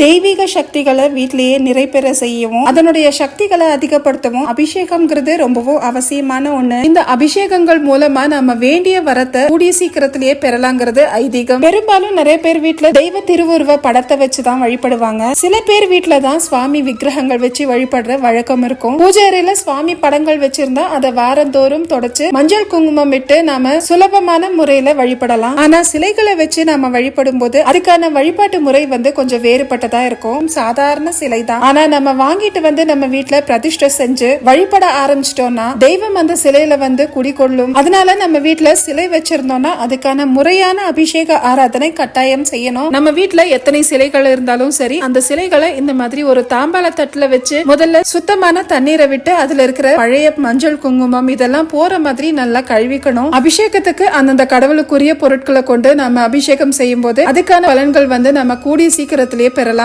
தெய்வீக சக்திகளை வீட்டிலேயே நிறைபெற செய்யவும் அதனுடைய சக்திகளை அதிகப்படுத்தவும் அபிஷேகம்ங்கிறது ரொம்பவும் அவசியமான ஒண்ணு. இந்த அபிஷேகங்கள் மூலமா நம்ம வேண்டிய வரத்தை கூடிய சீக்கிரத்திலேயே பெறலாங்கிறது ஐதீகம். பெரும்பாலும் நிறைய பேர் வீட்டுல தெய்வ திருவுருவ படத்தை வச்சுதான் வழிபடுவாங்க. சில பேர் வீட்டுல தான் சுவாமி விக்கிரகங்கள் வச்சு வழிபடுற வழக்கம் இருக்கும். பூஜை அறையில சுவாமி படங்கள் வச்சிருந்தா அதை வாரந்தோறும் தொடச்சு மஞ்சள் குங்குமம் இட்டு நாம சுலபமான முறையில வழிபடலாம். ஆனா சிலைகளை வச்சு நாம வழிபடும் போது அதுக்கான வழிபாட்டு முறை வந்து கொஞ்சம் வேறுபட்டது தான் இருக்கும். சாதாரண சிலை தான். ஆனா நம்ம வாங்கிட்டு வந்து நம்ம வீட்டுல பிரதிஷ்டை செஞ்சு வழிபட ஆரம்பிச்சிட்டோம்னா தெய்வம் அந்த சிலையில வந்து குடிகொள்ளும் அதனால நம்ம வீட்டுல சிலை வச்சிருந்தோம்னா அதுக்கான முறையான அபிஷேக ஆராதனை கட்டாயம் செய்யணும். நம்ம வீட்டுல எத்தனை சிலைகள் இருந்தாலும் சரி அந்த சிலைகளை இந்த மாதிரி ஒரு தாம்பால தட்டுல வச்சு முதல்ல சுத்தமான தண்ணீரை விட்டு அதுல இருக்கிற பழைய மஞ்சள் குங்குமம் இதெல்லாம் போற மாதிரி நல்லா கழுவிக்கணும். அபிஷேகத்துக்கு அந்தந்த கடவுளுக்குரிய பொருட்களை கொண்டு நம்ம அபிஷேகம் செய்யும் போது அதுக்கான பலன்கள் வந்து நம்ம கூடிய சீக்கிரத்திலேயே பெறலாம்.